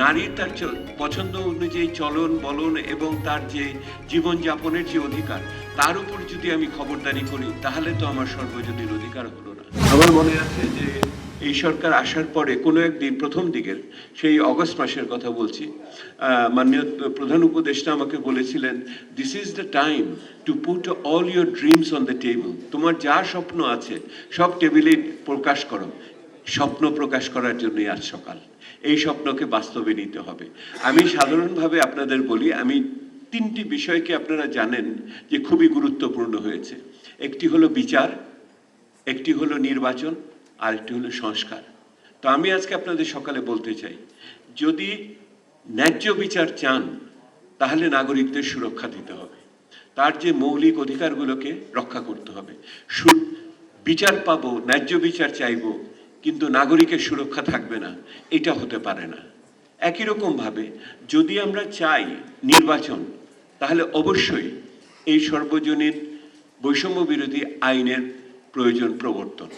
নারী তার পছন্দ অনুযায়ী চলন, বলন এবং তার যে জীবনযাপনের যে অধিকার, তার উপর যদি আমি খবরদারি করি, তাহলে তো আমার সর্বজনীন অধিকার হলো না। আমার মনে আছে যে এই সরকার আসার পরে কোনো একদিন প্রথম দিকের, সেই অগস্ট মাসের কথা বলছি মাননীয় প্রধান উপদেষ্টা আমাকে বলেছিলেন this is the time to put all your dreams on the table তোমার যা স্বপ্ন আছে, সব টেবিলে প্রকাশ করো। স্বপ্ন প্রকাশ করার জন্যই আজ সকাল। এই স্বপ্নকে বাস্তবে নিতে হবে। আমি সাধারণভাবে আপনাদের বলি, আমি তিনটি বিষয়কে আপনারা জানেন যে খুবই গুরুত্বপূর্ণ হয়েছে। একটি হলো বিচার, একটি হলো নির্বাচন আর একটি হলো সংস্কার। তো আমি আজকে আপনাদের সকালে বলতে চাই, যদি ন্যায্য বিচার চান, তাহলে নাগরিকদের সুরক্ষা দিতে হবে। তার যে মৌলিক অধিকারগুলোকে রক্ষা করতে হবে। বিচার পাবো, ন্যায্য বিচার চাইব কিন্তু নাগরিকের সুরক্ষা থাকবে না, এটা হতে পারে না। একই রকম ভাবে যদি আমরা চাই নির্বাচন, তাহলে অবশ্যই এই সর্বজনীন বৈষম্য বিরোধী আইনের প্রয়োজন প্রবর্তন।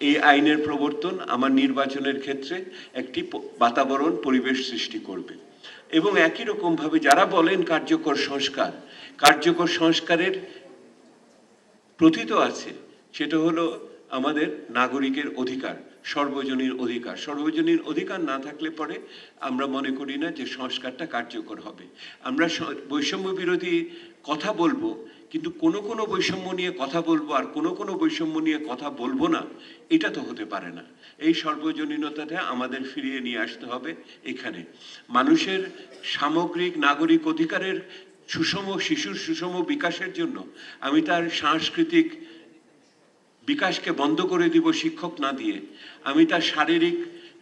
এই আইনের প্রবর্তন আমার নির্বাচনের ক্ষেত্রে একটি বাতাবরণ পরিবেশ সৃষ্টি করবে। এবং একই রকম ভাবে যারা বলেন কার্যকর সংস্কার, কার্যকর সংস্কারের প্রথিত আছে, সেটা হলো আমাদের নাগরিকের অধিকার। সর্বজনীন অধিকার। সর্বজনীন অধিকার না থাকলে পরে আমরা মনে করি না যে সংস্কারটা কার্যকর হবে। আমরা বৈষম্য বিরোধী কথা বলব, কিন্তু কোনো কোনো বৈষম্য নিয়ে কথা বলব আর কোনো কোনো বৈষম্য নিয়ে কথা বলব না, এটা তো হতে পারে না। এই সর্বজনীনতাটা আমাদের ফিরিয়ে নিয়ে আসতে হবে এখানে। মানুষের সামগ্রিক নাগরিক অধিকারের সুষম, শিশুর সুষম বিকাশের জন্য আমি তার সাংস্কৃতিক বিকাশকে বন্ধ করে দিব শিক্ষক না দিয়ে। আমি তার শারীরিক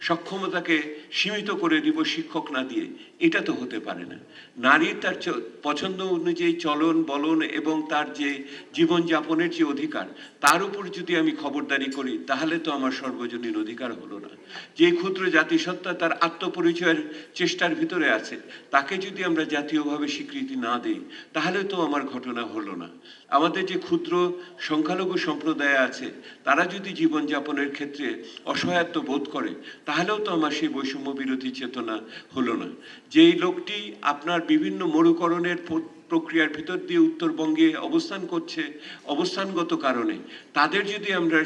সক্ষমতাকে সীমিত করে দিব শিক্ষক না দিয়ে, এটা তো হতে পারে না। নারী তার পছন্দ অনুযায়ী চলন, বলন এবং তার যে জীবনযাপনের যে অধিকার, তার উপর যদি আমি খবরদারি করি, তাহলে তো আমার সর্বজনীন অধিকার হলো না। যে ক্ষুদ্র জাতিসত্তা তার আত্মপরিচয়ের চেষ্টার ভিতরে আছে, তাকে যদি আমরা জাতীয়ভাবে স্বীকৃতি না দেই, তাহলে তো আমার ঘটনা হলো না। আমাদের যে ক্ষুদ্র সংখ্যালঘু সম্প্রদায় আছে, তারা যদি জীবনযাপনের ক্ষেত্রে অসহায়ত্ব বোধ করে তাহলেও তো আমার সেই বৈষম্য বিরোধী চেতনা হলো না। যেই লোকটি আপনার বিভিন্ন মরুকরণের প্রক্রিয়ার ভিতর দিয়ে উত্তরবঙ্গে অবস্থান করছে, অবস্থানগত কারণে, তাদের যদি আমরা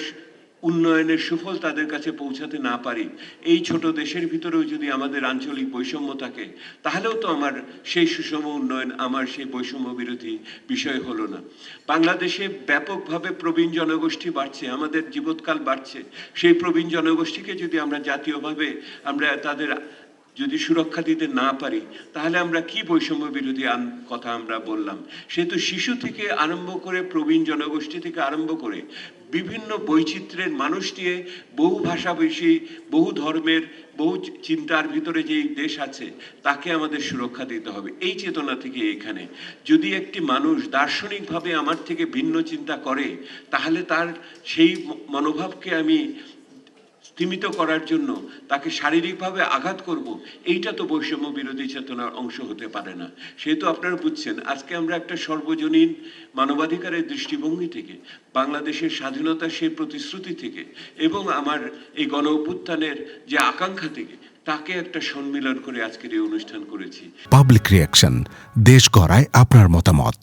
উন্নয়নের সুফল তাদের কাছে পৌঁছাতে না পারি। এই ছোট দেশের ভিতরেও যদি আমাদের আঞ্চলিক বৈষম্য থাকে, তাহলেও তো আমার সেই সুষম উন্নয়ন, আমার সেই বৈষম্য বিরোধী বিষয় হলো না। বাংলাদেশে ব্যাপকভাবে প্রবীণ জনগোষ্ঠী বাড়ছে, আমাদের জীবৎকাল বাড়ছে। সেই প্রবীণ জনগোষ্ঠীকে যদি আমরা জাতীয়ভাবে আমরা তাদের যদি সুরক্ষা দিতে না পারি, তাহলে আমরা কি বৈষম্য বিরোধী কথা আমরা বললাম? সেহেতু শিশু থেকে আরম্ভ করে প্রবীণ জনগোষ্ঠী থেকে আরম্ভ করে বিভিন্ন বৈচিত্র্যের মানুষ নিয়ে বহু ভাষাভাষী, বহু ধর্মের, বহু চিন্তার ভিতরে যে দেশ আছে, তাকে আমাদের সুরক্ষা দিতে হবে। এই চেতনা থেকে এখানে। যদি একটি মানুষ দার্শনিকভাবে আমার থেকে ভিন্ন চিন্তা করে, তাহলে তার সেই মনোভাবকে আমি স্তীমিত করার জন্য তাকে শারীরিকভাবে আঘাত করব, এইটা তো বৈষম্য বিরোধী চেতনার অংশ হতে পারে না। সেহেতু আপনারা বুঝছেন, আজকে আমরা একটা সর্বজনীন মানবাধিকারের দৃষ্টিভঙ্গি থেকে, বাংলাদেশের স্বাধীনতার সেই প্রতিশ্রুতি থেকে এবং আমার এই গণ অভ্যুত্থানের যে আকাঙ্ক্ষা থেকে, তাকে একটা সম্মিলন করে আজকের এই অনুষ্ঠান করেছি। পাবলিক রিয়াকশন দেশ গড়ায় আপনার মতামত।